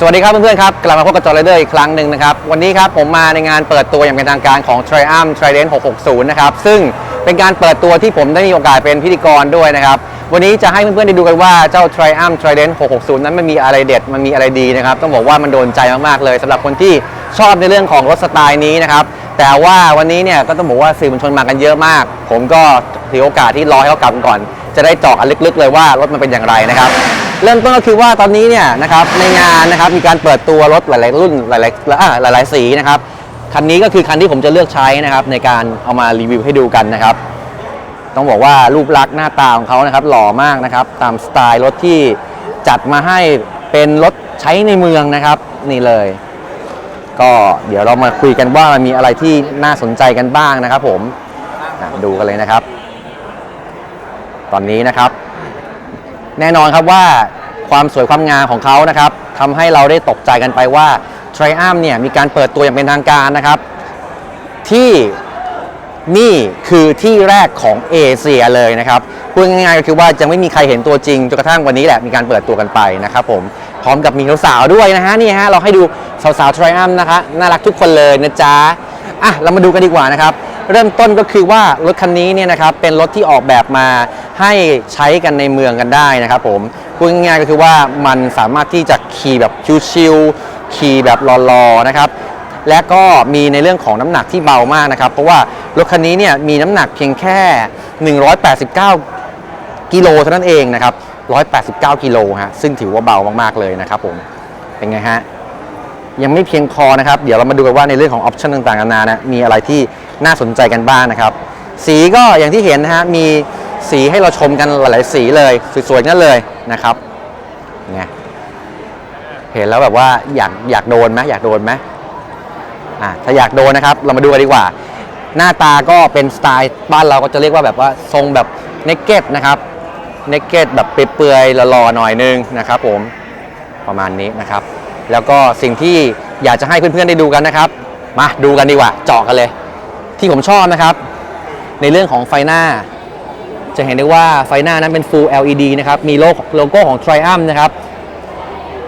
สวัสดีครับเพื่อนๆครับกลับมาพบกับจอร์เดอร์อีกครั้งหนึ่งนะครับ วันนี้ครับผมมาในงานเปิดตัวอย่างเป็นทางการของ Triumph Trident 660 นะครับ ซึ่งเป็นการเปิดตัวที่ผมได้มีโอกาสเป็นพิธีกรด้วยนะครับ วันนี้จะให้เพื่อนๆได้ดูกันว่าเจ้า Triumph Trident 660 นั้นมันมีอะไรเด็ดมันมีอะไรดีนะครับ ต้องบอกว่ามันโดนใจมากๆเลยสำหรับคนที่ชอบในเรื่องของรถสไตล์นี้นะครับแต่ว่าวันนี้เนี่ยก็ต้องบอกว่าสื่อมวลชนมากันเยอะมาก ผมก็ ถือโอกาสที่รอให้เขากลับก่อน จะได้เจาะอันลึกๆ เลยว่ารถมันเป็นอย่างไรนะครับเริ่มต้นก็คือว่าตอนนี้เนี่ยนะครับในงานนะครับมีการเปิดตัวรถหลายๆรุ่นหลายๆอ่าหลาย ๆ สีนะครับคันนี้ก็คือคันที่ผมจะเลือกใช้นะครับในการเอามารีวิวให้ดูกันนะครับ ต้องบอกว่ารูปลักษณ์หน้าตาของเขานะครับหล่อมากนะครับตามสไตล์รถที่จัดมาให้เป็นรถใช้ในเมืองนะครับนี่เลย ก็เดี๋ยวเรามาคุยกันว่ามันมีอะไรที่น่าสนใจกันบ้างนะครับ ผมดูกันเลยนะครับ ตอนนี้นะครับ แน่นอนครับว่าความสวยความงามของเขานะครับทำให้เราได้ตกใจกันไปว่า Triumph เนี่ยมีการเปิดตัวอย่างเป็นทางการนะครับ ที่นี่คือที่แรกของเอเชียเลยนะครับพูดง่ายๆก็คือว่าจะไม่มีใครเห็นตัวจริงจนกระทั่งวันนี้แหละมีการเปิดตัวกันไปนะครับผมพร้อมกับมีสาวๆด้วยนะฮะนี่ฮะเราให้ดูสาวๆ Triumph นะคะน่ารักทุกคนเลยนะจ๊ะ อะเรามาดูกันดีกว่านะครับ เริ่มต้นก็คือว่ารถคันนี้เนี่ยนะครับเป็นรถที่ออกแบบมาให้ใช้กันในเมืองกันได้นะครับผมพูดง่ายๆก็คือว่ามันสามารถที่จะขี่แบบชิวๆขี่แบบรอๆนะครับและก็มีในเรื่องของน้ำหนักที่เบามากนะครับ เพราะว่ารถคันนี้เนี่ยมีน้ำหนักเพียงแค่ 189 กิโลเท่านั้นเองนะครับ 189 กิโลฮะซึ่งถือว่าเบามากๆเลยนะครับผมเป็นไงฮะ ยังไม่เพียงพอนะครับ เดี๋ยวเรามาดูกันว่าในเรื่องของออปชันต่างๆนานานะมีอะไรที่น่าสนใจกันบ้างนะครับ สีก็อย่างที่เห็นนะฮะมีสีให้เราชมกันหลายๆสีเลยสวยๆนั่นเลยนะครับไงเห็นแล้วแบบว่าอยากอยากโดนไหมอยากโดนไหมอะถ้าอยากโดนนะครับ เรามาดูกันดีกว่า หน้าตาก็เป็นสไตล์บ้านเราก็จะเรียกว่าแบบว่าทรงแบบเนกเก็ตนะครับเนกเก็ตแบบเปื่อยๆหล่อๆหน่อยนึงนะครับ ผมประมาณนี้นะครับ แล้วก็สิ่งที่อยากจะให้เพื่อนๆได้ดูกันนะครับ มาดูกันดีกว่าเจาะกันเลย ที่ผมชอบนะครับ ในเรื่องของไฟหน้า จะเห็นได้ว่าไฟหน้านั้นเป็น Full LED นะครับมีโลโก้โลโก้ของ Triumph นะครับ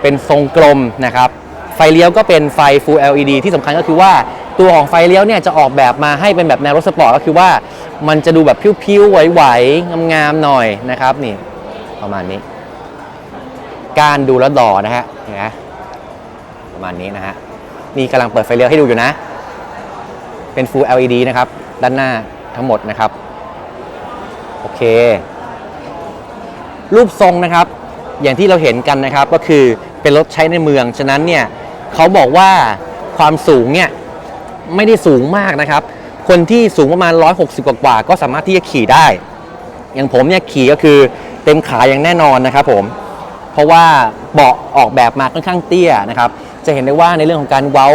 เป็นทรงกลมนะครับไฟเลี้ยวก็เป็นไฟ Full LED ที่สำคัญก็คือว่าตัวของไฟเลี้ยวเนี่ยจะออกแบบมาให้เป็นแบบแนวรถสปอร์ตก็คือว่ามันจะดูแบบพิ้วๆไหวๆงามๆหน่อยนะครับนี่ประมาณนี้ การดูแลดอนะฮะเห็นไหม ประมาณนี้นะฮะนี่กำลังเปิดไฟเลี้ยวให้ดูอยู่นะ เป็น Full LED นะครับ ด้านหน้าทั้งหมดนะครับ โอเค รูปทรงนะครับ อย่างที่เราเห็นกันนะครับก็คือเป็นรถใช้ในเมือง ฉะนั้นเนี่ยเขาบอกว่าความสูงเนี่ยไม่ได้สูงมากนะครับ คนที่สูงประมาณ 160 กว่าก็สามารถที่จะขี่ได้ อย่างผมเนี่ยขี่ก็คือเต็มขาอย่างแน่นอนนะครับผม เพราะว่าเบาะออกแบบมาค่อนข้างเตี้ยนะครับ จะเห็นได้ว่าในเรื่องของการเว้า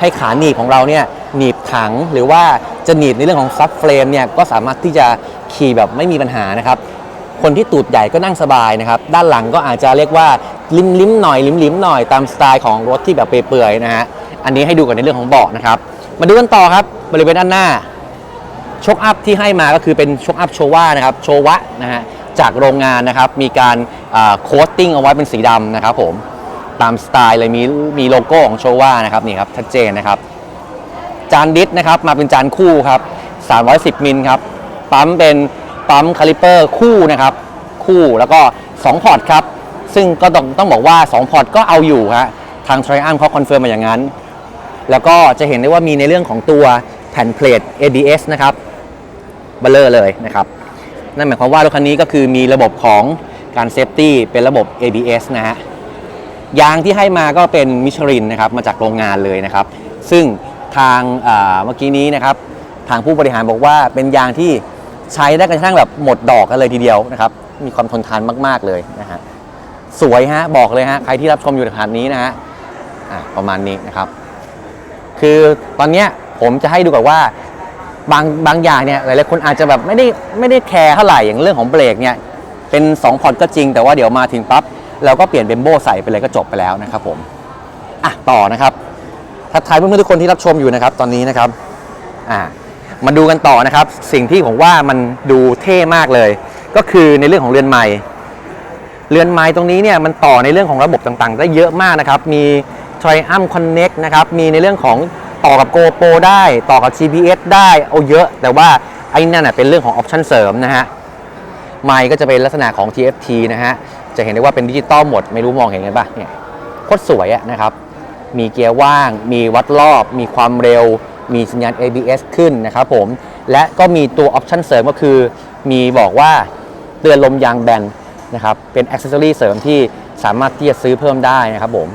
ให้ขาหนีบของเราเนี่ยหนีบถังหรือว่าจะหนีบในเรื่องของซับเฟรมเนี่ยก็สามารถที่จะขี่แบบไม่มีปัญหานะครับคนที่ตูดใหญ่ก็นั่งสบายนะครับด้านหลังก็อาจจะเรียกว่าลิมลิมหน่อยลิมลิมหน่อยตามสไตล์ของรถที่แบบเปื่อยๆนะฮะอันนี้ให้ดูกันในเรื่องของเบาะนะครับมาดูกันต่อครับบริเวณด้านหน้าชกอัพที่ให้มาก็คือเป็นชกอัพโชว่านะครับโชวะนะฮะ จากโรงงานนะครับ มีการโค้ดติ้งเอาไว้เป็นสีดำนะครับผมตามสไตล์เลยมีมีโลโก้ของโชว่านะครับนี่ครับชัดเจนนะครับ จานดิสนะครับมาเป็นจานคู่ครับ 310 มิลครับ ปั๊มเป็นปั๊มคาลิเปอร์คู่นะครับ คู่แล้วก็ 2 พอร์ตครับ ซึ่งก็ต้องต้องบอกว่า 2 พอร์ตก็เอาอยู่ฮะทาง Triumph เขาคอนเฟิร์มมาอย่างนั้น แล้วก็จะเห็นได้ว่ามีในเรื่องของตัวแผ่นเพลท ABS นะครับเบลเลอร์เลยนะครับ นั่นหมายความว่ารถคันนี้ก็คือมีระบบของการเซฟตี้เป็นระบบ ABS นะฮะยางที่ให้มาก็เป็นมิชลินนะครับมาจากโรงงานเลยนะครับ ซึ่งทางเมื่อกี้นี้นะครับ ทางผู้บริหารบอกว่าเป็นยางที่ใช้ได้กระทั่งแบบหมดดอกกันเลยทีเดียวนะครับ มีความทนทานมาก ๆ เลยนะฮะสวยฮะบอกเลยฮะใครที่รับชมอยู่ในขณะนี้นะฮะประมาณนี้นะครับ คือตอนเนี้ยผมจะให้ดูกับว่า บางบางอย่างเนี่ยหลายๆคนอาจจะแบบไม่ได้ไม่ได้แคร์เท่าไหร่อย่างเรื่องของเบรกเนี่ยเป็น 2 พอร์ตก็จริง แต่ว่าเดี๋ยวมาถึงปั๊บเราก็เปลี่ยนเบมโบใส่ไปเลยก็จบไปแล้วนะครับผมอะต่อนะครับทักทายเพื่อนๆทุกคนที่รับชมอยู่นะครับตอนนี้นะครับอ่ามาดูกันต่อนะครับ สิ่งที่ผมว่ามันดูเท่มากเลย ก็คือในเรื่องของเรือนไม้เรือนไม้ตรงนี้เนี่ยมันต่อในเรื่องของระบบต่างๆ ได้เยอะมากนะครับ มี Triumph Connect นะครับมีในเรื่องของ ต่อกับ GoPro ได้ต่อกับ GPS ได้เอาเยอะ แต่ว่าไอ้นั่นนะเป็นเรื่องของออปชั่นเสริมนะฮะไมค์ก็จะเป็นลักษณะของ TFT นะฮะจะเห็นได้ว่าเป็นดิจิตอลหมด ไม่รู้มองเห็นกันปะเนี่ยโคตรสวยอะนะครับ มีเกียร์ว่าง มีวัดรอบ มีความเร็ว มีสัญญาณ ABS ขึ้นนะครับผม และก็มีตัวออปชั่นเสริมก็คือ มีบอกว่าเตือนลมยางแบนนะครับ เป็นอ c เซสซอรีเสริมที่สามารถที่จะซื้อเพิ่มได้นะครับผม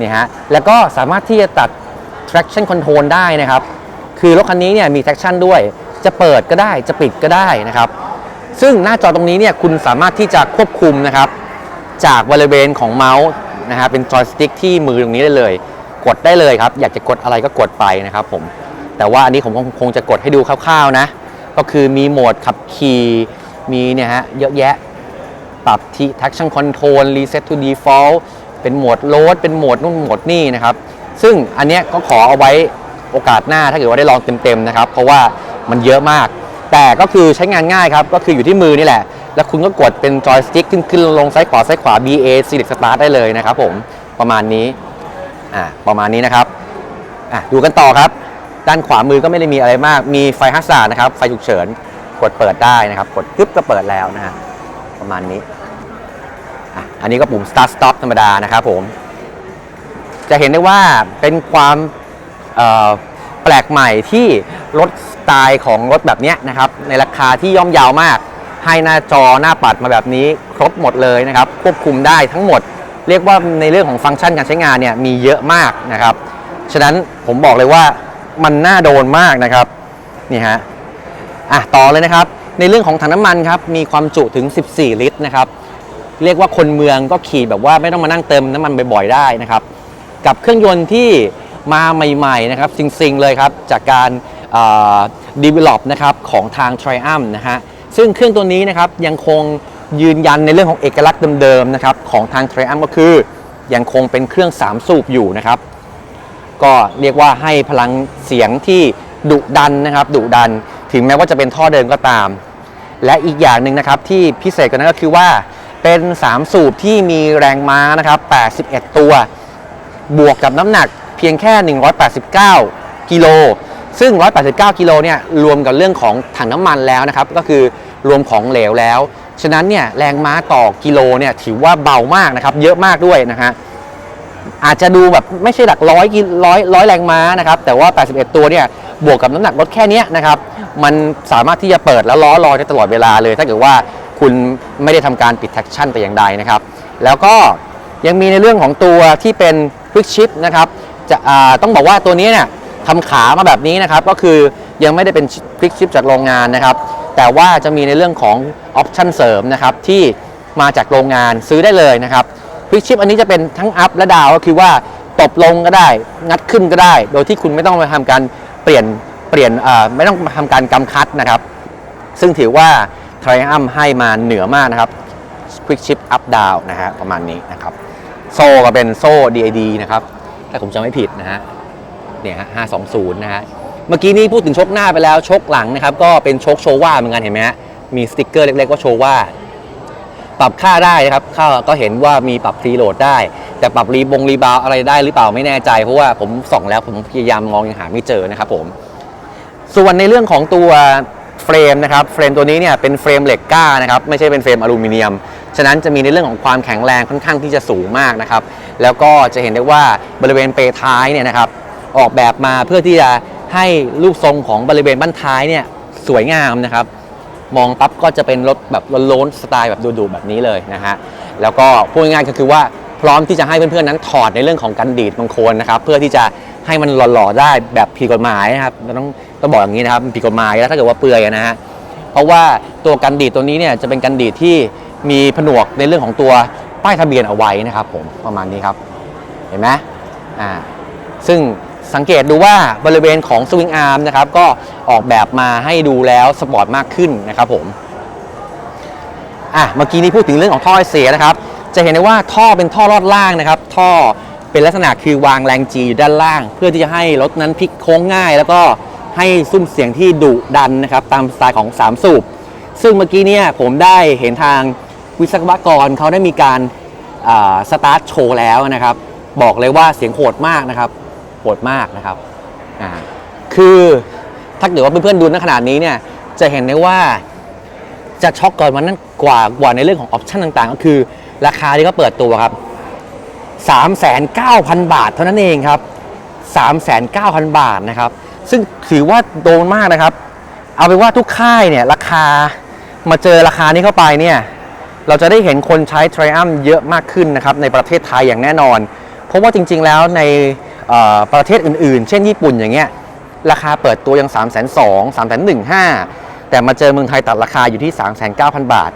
นี่ฮะ แล้วก็สามารถที่จะตัด traction control ได้นะครับ คือรถคันนี้เนี่ยมี traction ด้วย จะเปิดก็ได้จะปิดก็ได้นะครับ ซึ่งหน้าจอตรงนี้เนี่ยคุณสามารถที่จะควบคุมนะครับ จากบริเวณของเมาส์นะฮะเป็นจอยสติ๊กที่มือตรงนี้ได้เลย กดได้เลยครับ อยากจะกดอะไรก็กดไปนะครับผม แต่ว่าอันนี้ผมคงคงจะกดให้ดูคร่าวๆนะ ก็คือมีโหมดขับขี่มีเนี่ยฮะเยอะแยะปรับที่ traction control reset to default เป็นโหมดโ a ดเป็นโหมดนู่นโหมดนี่นะครับ ซึ่งอันเนี้ยก็ขอเอาไว้โอกาสหน้าถ้าเกิดว่าได้ลองเต็มๆนะครับ เพราะว่ามันเยอะมาก แต่ก็คือใช้งานง่ายครับ ก็คืออยู่ที่มือนี่แหละ แล้วคุณก็กดเป็นจอยสติ๊กขึ้นขึ้นลงซ้ายขวาซ้ายขวา BA select start ได้เลยนะครับผมประมาณนี้อ่าประมาณนี้นะครับอะดูกันต่อครับ ด้านขวามือก็ไม่ได้มีอะไรมาก มีไฟฮัสซาร์นะครับ ไฟฉุกเฉิน กดเปิดได้นะครับ กดปึ๊บก็เปิดแล้วนะฮะประมาณนี้อะอันนี้ก็ปุ่ม start stop ธรรมดานะครับผม จะเห็นได้ว่าเป็นความแปลกใหม่ที่รถสไตล์ของรถแบบนี้นะครับ ในราคาที่ย่อมเยาวมาก ให้หน้าจอหน้าปัดมาแบบนี้ครบหมดเลยนะครับ ควบคุมได้ทั้งหมด เรียกว่าในเรื่องของฟังก์ชันการใช้งานเนี่ยมีเยอะมากนะครับ ฉะนั้นผมบอกเลยว่ามันน่าโดนมากนะครับนี่ฮะอะต่อเลยนะครับ ในเรื่องของถังน้ำมันครับมีความจุถึง 14 ลิตรนะครับเรียกว่าคนเมืองก็ขี่แบบว่าไม่ต้องมานั่งเติมน้ำมันบ่อยๆได้นะครับ กับเครื่องยนต์ที่มาใหม่ๆนะครับซิงๆเลยครับจากการเอ่อ develop นะครับของทาง Triumph นะฮะซึ่งเครื่องตัวนี้นะครับยังคงยืนยันในเรื่องของเอกลักษณ์เดิมๆนะครับของทาง Triumph ก็คือยังคงเป็นเครื่อง 3 สูบอยู่นะครับ ก็เรียกว่าให้พลังเสียงที่ดุดันนะครับดุดันถึงแม้ว่าจะเป็นท่อเดิมก็ตาม และอีกอย่างหนึ่งนะครับที่พิเศษกว่านั้นก็คือว่าเป็น 3 สูบที่มีแรงม้านะครับ81 ตัว บวกกับน้ำหนักเพียงแค่ 189 กิโล ซึ่ง 189 กิโลเนี่ยรวมกับเรื่องของถังน้ำมันแล้วนะครับ ก็คือรวมของเหลวแล้ว ฉะนั้นเนี่ยแรงม้าต่อกิโลเนี่ยถือว่าเบามากนะครับ เยอะมากด้วยนะฮะ อาจจะดูแบบไม่ใช่หลักร้อยกิร้อยร้อยแรงม้านะครับ แต่ว่า 81 ตัวเนี่ยบวกกับน้ำหนักรถแค่นี้นะครับ มันสามารถที่จะเปิดแล้วล้อลอยได้ตลอดเวลาเลย ถ้าเกิดว่าคุณไม่ได้ทำการปิดแท็กชั่นแต่อย่างใดนะครับ แล้วก็ยังมีในเรื่องของตัวที่เป็น Quick Shift นะครับจะต้องบอกว่าตัวนี้เนี่ยทำขามาแบบนี้นะครับก็คือยังไม่ได้เป็น Quick Shift จากโรงงานนะครับ แต่ว่าจะมีในเรื่องของออปชั่นเสริมนะครับที่มาจากโรงงานซื้อได้เลยนะครับควิกชิปอันนี้จะเป็นทั้งอัพและดาวก็คือว่าตบลงก็ได้งัดขึ้นก็ได้ โดยที่คุณไม่ต้องไปทำการเปลี่ยนเปลี่ยนไม่ต้องมาทำการกำคัดนะครับ ซึ่งถือว่า Triumph ให้มาเหนือมากนะครับ Quick Shift Up Down นะฮะประมาณนี้นะครับ โซ่ก็เป็นโซ่ DID นะครับถ้าผมจำไม่ผิดนะฮะเนี่ยฮะ520นย์นะฮะเมื่อกี้นี้พูดถึงชกหน้าไปแล้วชกหลังนะครับ ก็เป็นชกโชว่าเหมือนกันเห็นไหมฮะมีสติ๊กเกอร์เล็กๆว่าโชว่าปรับค่าได้นะครับค่าก็เห็นว่ามีปรับฟรีโหลดได้ แต่ปรับรีบงรีบาวอะไรได้หรือเปล่าไม่แน่ใจเพราะว่าผมส่องแล้วผมพยายามมองยังหาไม่เจอนะครับผมส่วนในเรื่องของตัวเฟรมนะครับเฟรมตัวนี้เนี่ยเป็นเฟรมเหล็กกล้านะครับไม่ใช่เป็นเฟรมอลูมิเนียม ฉะนั้นจะมีในเรื่องของความแข็งแรงค่อนข้างที่จะสูงมากนะครับแล้วก็จะเห็นได้ว่าบริเวณเปท้ายเนี่ยนะครับออกแบบมาเพื่อที่จะให้ลูกทรงของบริเวณบั้นท้ายเนี่ยสวยงามนะครับ มองปั๊บก็จะเป็นรถแบบโล้นๆสไตล์แบบดุๆแบบนี้เลยนะฮะแล้วก็พูดง่ายๆก็คือว่าพร้อมที่จะให้เพื่อนๆนั้นถอดในเรื่องของกันดีดบางโคนนะครับ เพื่อที่จะให้มันหล่อๆได้แบบผิดกฎหมายนะครับต้องต้องบอกอย่างนี้นะครับผิดกฎหมายแล้วถ้าเกิดว่าเปลือยนะฮะเพราะว่าตัวกันดีดตัวนี้เนี่ยจะเป็นกันดีดที่ มีผนวกในเรื่องของตัวป้ายทะเบียนเอาไว้นะครับผมประมาณนี้ครับ เห็นไหมอ่าซึ่งสังเกตดูว่าบริเวณของสวิงอาร์มนะครับก็ออกแบบมาให้ดูแล้วสปอร์ตมากขึ้นนะครับผมอะเมื่อกี้นี้พูดถึงเรื่องของท่อเสียนะครับ จะเห็นได้ว่าท่อเป็นท่อลอดล่างนะครับ ท่อเป็นลักษณะคือวางแรงจีอยู่ด้านล่าง เพื่อที่จะให้รถนั้นพลิกโค้งง่าย แล้วก็ให้ซุ้มเสียงที่ดุดันนะครับ ตามสไตล์ของ 3 สูบ ซึ่งเมื่อกี้เนี่ยผมได้เห็นทาง วิศวกรเขาได้มีการสตาร์ทโชว์แล้วนะครับ บอกเลยว่าเสียงโหดมากนะครับโหดมากนะครับคือถ้าเกิดว่าเพื่อนๆดูณขนาดนี้เนี่ยจะเห็นได้ว่าจะช็อกก่อนวันนั้นกว่ากว่าในเรื่องของออปชันต่างๆ ก็คือ ราคาที่เขาเปิดตัวครับ 39,000 บาทเท่านั้นเองครับ 39,000 บาทนะครับ ซึ่งถือว่าโดนมากนะครับ เอาเป็นว่าทุกค่ายเนี่ยราคามาเจอราคานี้เข้าไปเนี่ย เราจะได้เห็นคนใช้ Triumph เยอะมากขึ้นนะครับในประเทศไทยอย่างแน่นอน เพราะว่าจริง ๆ แล้วในประเทศอื่น ๆ เช่นญี่ปุ่นอย่างเงี้ยราคาเปิดตัวยัง 3 2 0 0 0 0 3 1 5 0แต่มาเจอเมืองไทยตัดราคาอยู่ที่ 39,000 บาท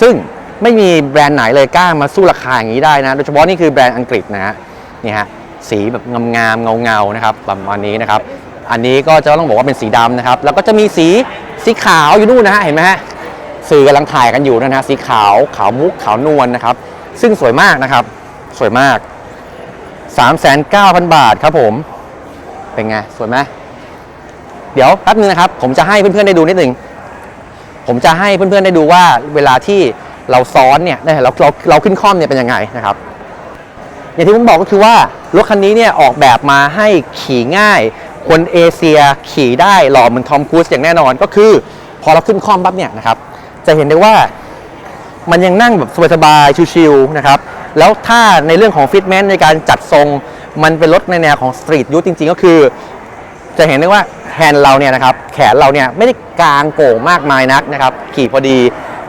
ซึ่งไม่มีแบรนด์ไหนเลยกล้ามาสู้ราคาอย่างนี้ได้นะ โดยเฉพาะนี่คือแบรนด์อังกฤษนะฮะนี่ฮะสีแบบงามๆเงาๆนะครับประมาณนี้นะครับ อันนี้ก็จะต้องบอกว่าเป็นสีดำนะครับ แล้วก็จะมีสีสีขาวอยู่นู่นนะฮะเห็นไหมฮะ สื่อกำลังถ่ายกันอยู่นะฮะสีขาวขาวมุกขาวนวลนะครับ ซึ่งสวยมากนะครับ สวยมาก 39,000 บาทครับผม เป็นไง สวยไหมเดี๋ยวแป๊บนึงนะครับ ผมจะให้เพื่อนๆได้ดูนิดหนึ่งผมจะให้เพื่อนๆได้ดูว่าเวลาที่เราซ้อนเนี่ยเนี่ยเราเราเราขึ้นคล่อมเนี่ยเป็นยังไงนะครับ อย่างที่ผมบอกก็คือว่ารถคันนี้เนี่ยออกแบบมาให้ขี่ง่าย คนเอเชียขี่ได้หล่อเหมือนทอมครูซอย่างแน่นอนก็คือ พอเราขึ้นคล่อมปั๊บเนี่ยนะครับ จะเห็นได้ว่ามันยังนั่งแบบสบายๆชิวๆนะครับ แล้วถ้าในเรื่องของฟิตเมนต์ในการจัดทรงมันเป็นรถในแนวของสตรีทยูทจริง ๆ ก็คือ จะเห็นได้ว่าแฮนด์เราเนี่ยนะครับแขนเราเนี่ยไม่ได้กางโก่งมากมายนักนะครับ ขี่พอดี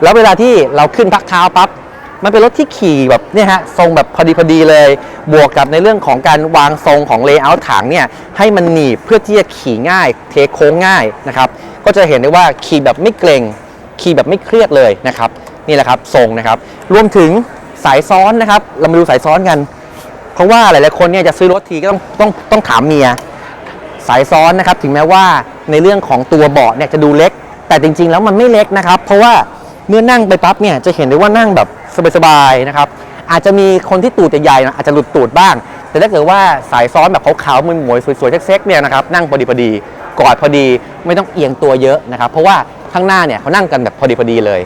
แล้วเวลาที่เราขึ้นพักเท้าปั๊บมันเป็นรถที่ขี่แบบเนี่ยฮะทรงแบบพอดีพอดีเลย บวกกับในเรื่องของการวางทรงของเลเยอร์ถังเนี่ยให้มันหนีบเพื่อที่จะขี่ง่าย เทโค้งง่ายนะครับก็จะเห็นได้ว่าขี่แบบไม่เกรง ขี่แบบไม่เครียดเลยนะครับนี่แหละครับทรงนะครับรวมถึงสายซ้อนนะครับ เรามาดูสายซ้อนกัน เพราะว่าหลายๆคนเนี่ยจะซื้อรถทีก็ต้องต้องต้องถามเมียสายซ้อนนะครับ ถึงแม้ว่าในเรื่องของตัวเบาะเนี่ยจะดูเล็ก แต่จริง ๆ แล้วมันไม่เล็กนะครับ เพราะว่าเมื่อนั่งไปปั๊บเนี่ยจะเห็นได้ว่านั่งแบบสบายๆนะครับ อาจจะมีคนที่ตูดใหญ่ๆนะอาจจะหลุดตูดบ้าง แต่ถ้าเกิดว่าสายซ้อนแบบขาวๆมือหมวยสวยๆเซ็กๆเนี่ยนะครับนั่งพอดีพอดีๆกอดพอดีไม่ต้องเอียงตัวเยอะนะครับ เพราะว่า ข้างหน้าเนี่ยเขานั่งกันแบบพอดีพอดีเลย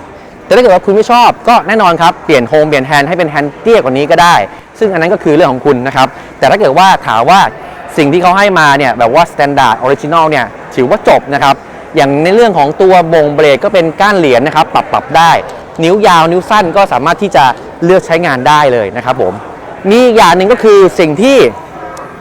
แต่ถ้าเกิดว่าคุณไม่ชอบก็แน่นอนครับเปลี่ยนโฮมเปลี่ยนแฮนด์ให้เป็นแฮนด์เตี้ยกว่านี้ก็ได้ ซึ่งอันนั้นก็คือเรื่องของคุณนะครับแต่ถ้าเกิดว่าถามว่าสิ่งที่เขาให้มาเนี่ยแบบว่า Standard Original เนี่ยถือว่าจบนะครับอย่างในเรื่องของตัวบงเบรกก็เป็นก้านเหรียญนะครับ ปรับปรับได้ นิ้วยาวนิ้วสั้นก็สามารถที่จะเลือกใช้งานได้เลยนะครับผมมีอีกอย่างหนึ่งก็คือสิ่งที่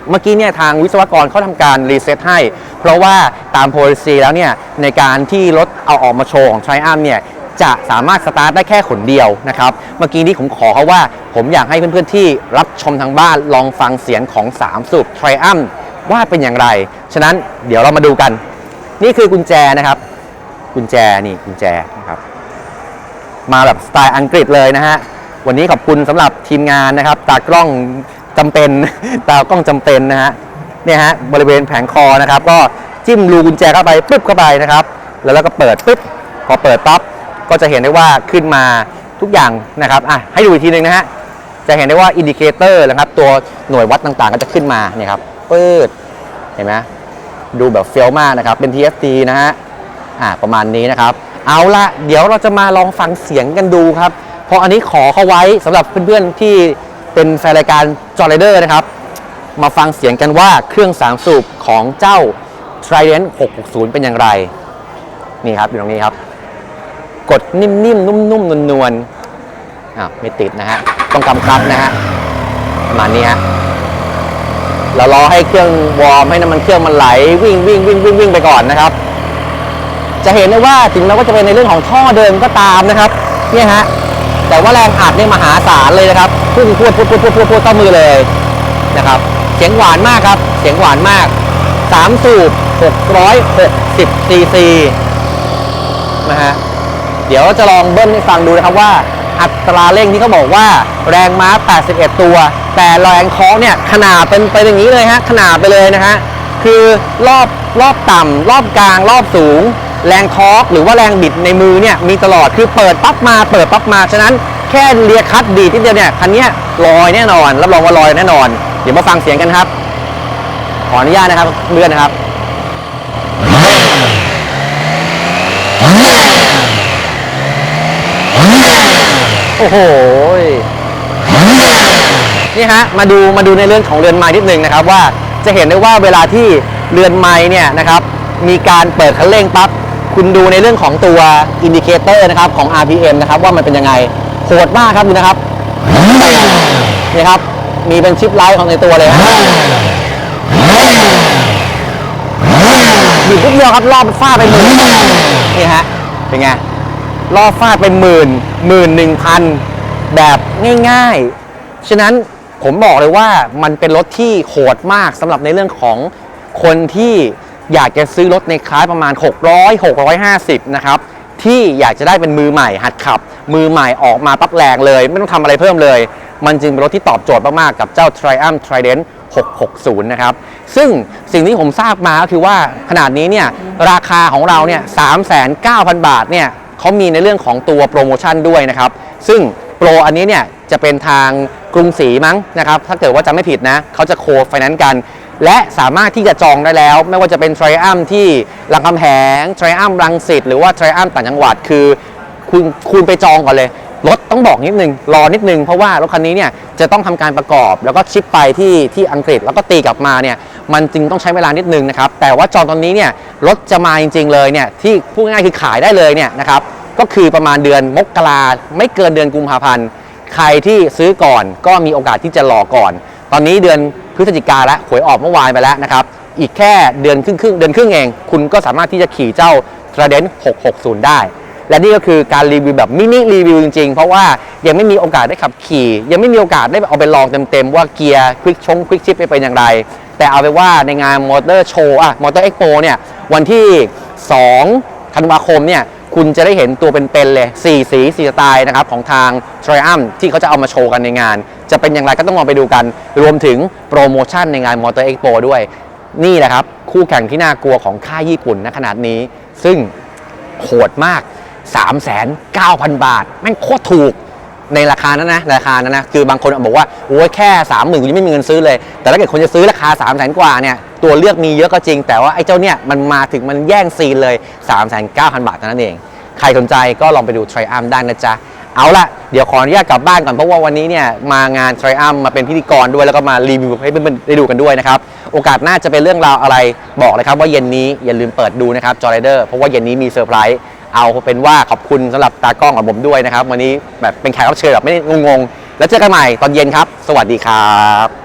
เมื่อกี้เนี่ยทางวิศวกรเขาทำการรีเซ็ตให้ เพราะว่าตาม policy แล้วเนี่ยในการที่รถเอาออกมาโชว์ของ t r i u m p เนี่ยจะสามารถสตาร์ทได้แค่ขนเดียวนะครับ เมื่อกี้นี้ผมขอเขาว่า ผมอยากให้เพื่อนๆที่รับชมทางบ้านลองฟังเสียงของ 3 สูบ t r i u m p ว่าเป็นอย่างไร ฉะนั้นเดี๋ยวเรามาดูกัน นี่คือกุญแจนะครับ กุญแจนี่กุญแจนะครับ มาแบบสไตล์อังกฤษเลยนะฮะ วันนี้ขอบคุณสำหรับทีมงานนะครับ ตากล้องจำเป็น ตากล้องจำเป็นนะฮะ เนี่ยฮะบริเวณแผงคอนะครับ ก็จิ้มรูกุญแจเข้าไปปุ๊บเข้าไปนะครับ แล้วเราก็เปิดปุ๊บพอเปิดปั๊บก็จะเห็นได้ว่าขึ้นมาทุกอย่างนะครับอะให้ดูอีกทีหนึ่งนะฮะจะเห็นได้ว่าอินดิเคเตอร์นะครับตัวหน่วยวัดต่างๆ ก็จะขึ้นมาเนี่ยครับปืดเห็นไหมดูแบบเฟี้ยวมากนะครับเป็น TFT นะฮะอ่าประมาณนี้นะครับ เอาละเดี๋ยวเราจะมาลองฟังเสียงกันดูครับ เพราะอันนี้ขอเข้าไว้สำหรับเพื่อนๆที่เป็นแฟนรายการจอร์เดอร์นะครับ มาฟังเสียงกันว่าเครื่อง3สูบของเจ้า Trident 660 เป็นอย่างไร นี่ครับอยู่ตรงนี้ครับ กดนิ่มๆ นุ่มๆ นวลๆอ้าไม่ติดนะฮะ ต้องกำคับนะฮะประมาณนี้ฮะเรารอให้เครื่องวอร์มให้น้ำมันเครื่องมันไหลวิ่งวิ่งวิ่งวิ่งวิ่งไปก่อนนะครับ จะเห็นได้ว่าถึงแม้ว่าจะเป็นในเรื่องของท่อเดิมก็ตามนะครับ เนี่ยฮะแต่ว่าแรงอัดเนี่ยมหาศาลเลยนะครับพุ่งพรวดพรวดพรวดพรวดพรวดพรวดต้อมือเลยนะครับ เสียงหวานมากครับ เสียงหวานมาก 3 สูบ 660 ซีซีนะฮะ เดี๋ยวจะลองเบิ้ลให้ฟังดูนะครับว่า อัตราเร่งที่เขาบอกว่า แรงม้า 81 ตัว แต่แรงเคาะเนี่ยขนาดเป็นไปอย่างนี้เลยฮะ ขนาดไปเลยนะฮะ คือรอบรอบต่ำรอบกลางรอบสูง แรงทอร์กหรือว่าแรงบิดในมือเนี่ยมีตลอด คือเปิดปั๊บมาเปิดปั๊บมา ฉะนั้นแค่เลียคัดดีที่เดียวเนี่ยคันนี้ลอยแน่นอน รับรองว่าลอยแน่นอน เดี๋ยวมาฟังเสียงกันครับ ขออนุญาตนะครับเลื่อนนะครับเอ้โหนี่ฮะมาดูมาดูในเรื่องของเรือนไม้นิดนึงนะครับ ว่าจะเห็นได้ว่าเวลาที่เรือนไม้เนี่ยนะครับ มีการเปิดคันเร่งปั๊บคุณดูในเรื่องของตัวอินดิเคเตอร์นะครับของ RPM นะครับว่ามันเป็นยังไงโหดมากครับดูนะครับนี่ครับ มีเป็นชิปไลท์ของในตัวเลยฮะอยู่ปุ๊บเดียวครับรอบฟาดไปหมื่นนี่ฮะเป็นไงรอบฟาดเป็นหมื่นหมื่นหนึ่งพันแบบง่ายๆ ฉะนั้นผมบอกเลยว่ามันเป็นรถที่โหดมากสำหรับในเรื่องของคนที่อยากจะซื้อรถในคลาสประมาณ 600 650 นะครับ ที่อยากจะได้เป็นมือใหม่หัดขับ มือใหม่ออกมาปั๊บแรงเลย ไม่ต้องทำอะไรเพิ่มเลย มันจึงเป็นรถที่ตอบโจทย์มาก ๆ กับเจ้า Triumph Trident 660 นะครับ ซึ่งสิ่งที่ผมทราบมาก็คือว่าขนาดนี้เนี่ยราคาของเราเนี่ย 3,900บาทเนี่ยเขามีในเรื่องของตัวโปรโมชั่นด้วยนะครับ ซึ่งโปรอันนี้เนี่ยจะเป็นทางกรุงศรีมั้งนะครับ ถ้าเกิดว่าจำไม่ผิดนะเขาจะโคไฟแนนซ์กัน และสามารถที่จะจองได้แล้ว ไม่ว่าจะเป็น Triumph ที่รามคำแหง Triumph รังสิตหรือว่า Triumph ต่างจังหวัดคือคุณคุณไปจองก่อนเลย รถต้องบอกนิดนึง รอนิดนึง เพราะว่ารถคันนี้เนี่ยจะต้องทำการประกอบ แล้วก็ชิปไปที่ที่อังกฤษแล้วก็ตีกลับมาเนี่ยมันจึงต้องใช้เวลานิดนึงนะครับแต่ว่าจองตอนนี้เนี่ยรถจะมาจริง ๆ เลยเนี่ยที่พูดง่ายๆคือขายได้เลยเนี่ยนะครับก็คือประมาณเดือนมกราไม่เกินเดือนกุมภาพันธ์ใครที่ซื้อก่อนก็มีโอกาสที่จะรอก่อน ตอนนี้เดือนพฤศจิกาแล้วหวยออกเมื่อวานไปแล้วนะครับอีกแค่เดือนครึ่งครึ่งๆเดือนครึ่งเอง คุณก็สามารถที่จะขี่เจ้า t r a d e n t 660 ได้ และนี่ก็คือการรีวิวแบบมินิรีวิวจริง ๆ เพราะว่ายังไม่มีโอกาสได้ขับขี่ ยังไม่มีโอกาสได้เอาไปลองเต็มๆว่าเกียร์ควิกชงควิกชิปเป็นอย่างไร แต่เอาไปว่าในงานมอเตอร์โชว์อะมอเตอร์เอ็กโปเนี่ยวันที่ 2 ธันวาคมเนี่ยคุณจะได้เห็นตัวเป็นๆเลย 4 สี 4 สไตล์นะครับของทาง Triumph ที่เขาจะเอามาโชว์กันในงาน จะเป็นอย่างไรก็ต้องลองไปดูกัน รวมถึงโปรโมชั่นในงาน Motor Expo ด้วย นี่แหละครับ คู่แข่งที่น่ากลัวของค่ายญี่ปุ่นณขนาดนี้ ซึ่งโหดมาก 3,900 บาท แม่งโคตรถูกในราคานั้นนะ ราคานั้นนะ คือบางคนบอกว่าโอ้ยแค่3 0,000กูยังไม่มีเงินซื้อเลย แต่ถ้าเกิดคนจะซื้อราคา 3 0 0 0 0 0กว่าเนี่ยตัวเลือกมีเยอะก็จริง แต่ว่าไอ้เจ้าเนี่ยมันมาถึงมันแย่งซีนเลย 3,900บาทเท่านั้นเอง ใครสนใจก็ลองไปดู Triumph ได้นะจ๊ะเอาละเดี๋ยวขออนุญาตกลับบ้านก่อนเพราะว่าวันนี้เนี่ยมางาน Triumph มาเป็นพิธีกรด้วยแล้วก็มารีวิวให้เพื่อนๆได้ดูกันด้วยนะครับโอกาสหน้าจะเป็นเรื่องราวอะไรบอกเลยครับว่าเย็นนี้อย่าลืมเปิดดูนะครับจอร์เดอร์เพราะว่าเย็นนี้มีเซอร์ไพรส์ เอาเป็นว่าขอบคุณสำหรับตากล้องของผมด้วยนะครับ วันนี้แบบเป็นแขกรับเชิญแบบไม่ได้งงๆ แล้วเจอกันใหม่ตอนเย็นครับ สวัสดีครับ